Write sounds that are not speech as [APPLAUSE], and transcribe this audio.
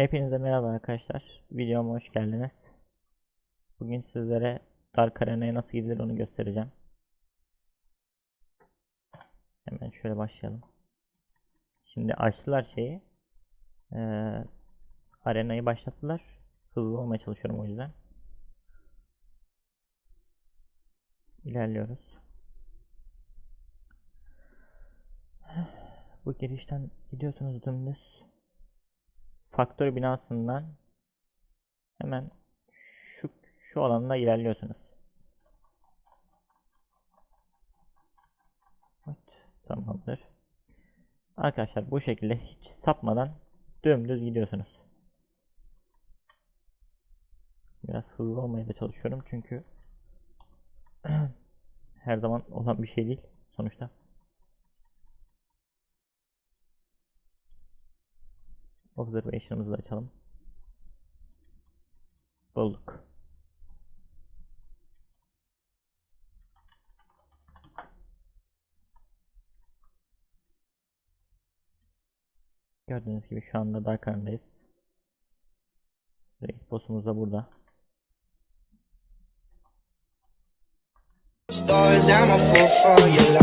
Hepinize merhaba arkadaşlar. Videoma hoş geldiniz. Bugün sizlere Dark Arena'ya nasıl gidilir onu göstereceğim. Hemen şöyle başlayalım. Şimdi açtılar şeyi. Ee, arenayı başlattılar. Hızlı olmaya çalışıyorum o yüzden. İlerliyoruz. Bu girişten gidiyorsunuz dümdüz. Faktör binasından hemen şu şu alanda ilerliyorsunuz. Evet, tamamdır. Arkadaşlar bu şekilde hiç sapmadan dümdüz gidiyorsunuz. Biraz hızlı olmaya da çalışıyorum çünkü [CLEARS THROAT] her zaman olan bir şey değil sonuçta. Observation'ımızı açalım. Bulduk. Gördüğünüz gibi şu anda Darkar'ındayız. Raid boss'umuz da burada. Love.